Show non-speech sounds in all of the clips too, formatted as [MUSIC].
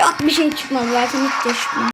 Çok bir şey çıkmadı zaten hiç de çıkmadı.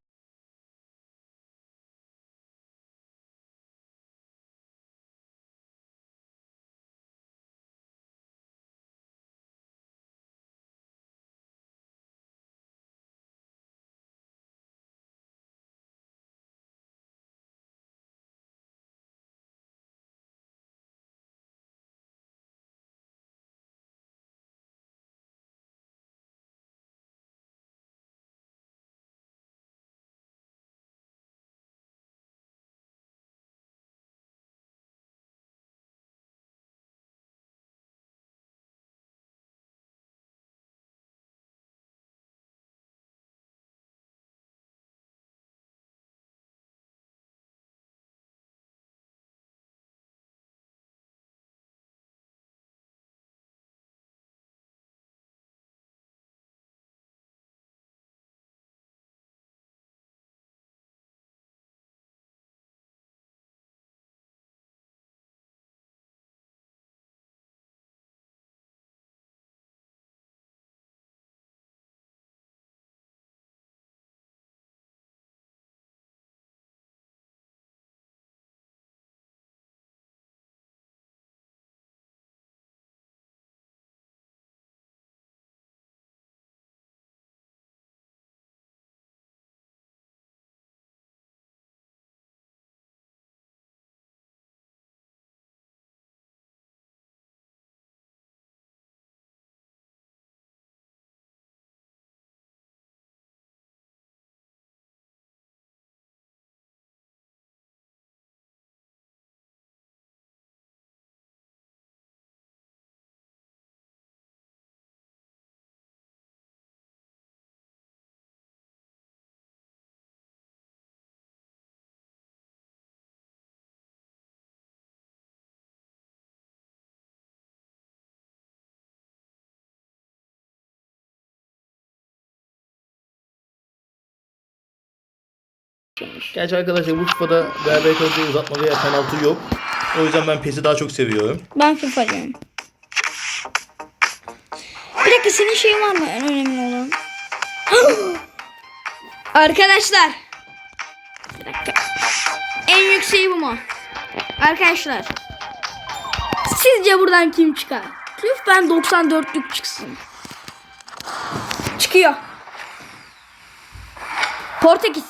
Gerçi arkadaşlar bu FIFA'da beraber kalınca uzatma veya penaltı yok. O yüzden ben PES'i daha çok seviyorum. Ben FIFA'cıyım. Bir dakika senin şeyin var mı en önemli olan? [GASPS] Arkadaşlar. Bir dakika. En yükseği bu mu? Arkadaşlar. Sizce buradan kim çıkar? Lütfen 94'lük çıksın. Çıkıyor. Portekiz.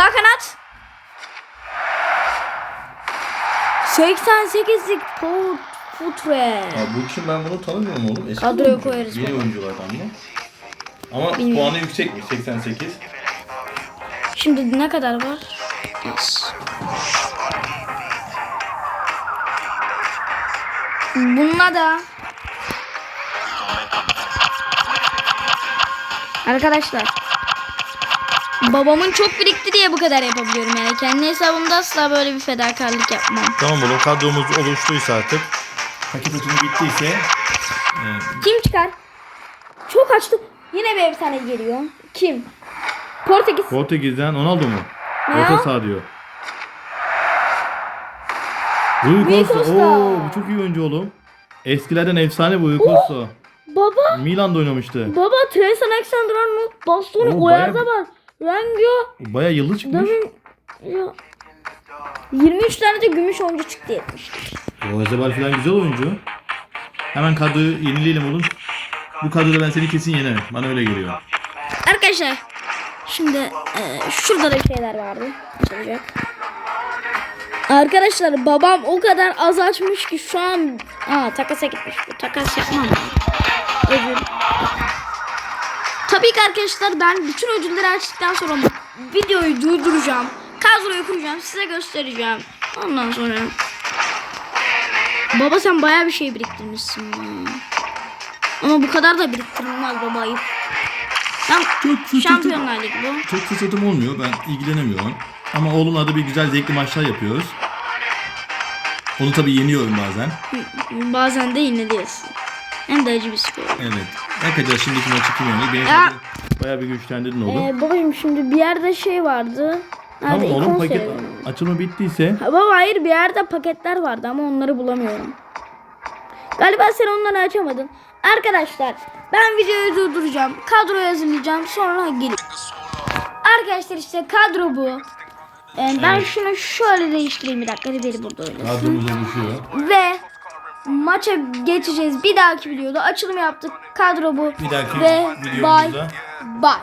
Sağ kanat. 88'lik Port Futre. Ya bu kim ben bunu tanımıyorum oğlum. Eski Kadroya oyuncu. koyarız Yeni baba. oyunculardan mı? Ama Bilmiyorum. puanı yüksekmiş 88. Şimdi ne kadar var? Az. Bununla da Arkadaşlar Babamın çok birikti diye bu kadar yapabiliyorum yani. Kendi hesabımda asla böyle bir fedakarlık yapmam. Tamam oğlum kadromuz oluştuysa artık. Paket açımı bittiyse. e, Kim çıkar? Çok açtı. Yine bir tane geliyor. Kim? Portekiz. Portekiz'den Ronaldo mu? Ne Orta saha diyor. Rui Costa. Costa. Oo, bu çok iyi oyuncu oğlum. Eskilerden efsane bu Rui Costa. Baba. Milan'da oynamıştı. Baba Trent Alexander-Arnold Bastoni Oo, Oyarda bayağı- var. Rangio Baya yıldız çıkmış. Damin ya 23 tane de gümüş oyuncu çıktı yetmiş. O Ezebal falan güzel oyuncu. Hemen kadroyu yenileyelim oğlum. Bu kadroda ben seni kesin yenerim. Bana öyle geliyor. Arkadaşlar şimdi e, şurada da şeyler vardı. Açılacak. Arkadaşlar babam o kadar az açmış ki şu an Aa takasa gitmiş bu takas yapmam ben. Tabii ki arkadaşlar ben bütün ödülleri açtıktan sonra videoyu durduracağım. Kadroyu kuracağım size göstereceğim. Ondan sonra Baba sen bayağı bir şey biriktirmişsin ya. Ama bu kadar da biriktirilmez baba ayıp. Tam Çok fırsatım, Şampiyonlar Ligi bu. çok fırsatım olmuyor. Ben ilgilenemiyorum. Ama oğlumla da bir güzel zevkli maçlar yapıyoruz. Onu tabii yeniyorum bazen. Bazen de yine diyorsun. Hem de acı bir skor. Evet. Bakacağız şimdiki maçı kim oynuyor. Beni Ya. bayağı bir güçlendirdin oğlum. Ee, babacım şimdi bir yerde şey vardı. Nerede? tamam oğlum İkon paket seviyorum. açılımı bittiyse. Ha, baba hayır bir yerde paketler vardı ama onları bulamıyorum. Galiba sen onları açamadın. Arkadaşlar ben videoyu durduracağım. Kadroyu hazırlayacağım. Sonra gelip. Arkadaşlar işte kadro bu. Ee, ben şunu şöyle değiştireyim bir dakika. Biri burada oynasın. Kadromuz oluşuyor. Ve maça geçeceğiz. Bir dahaki videoda açılım yaptık. Kadro bu. Bir dahaki Ve videomuzda bye bye.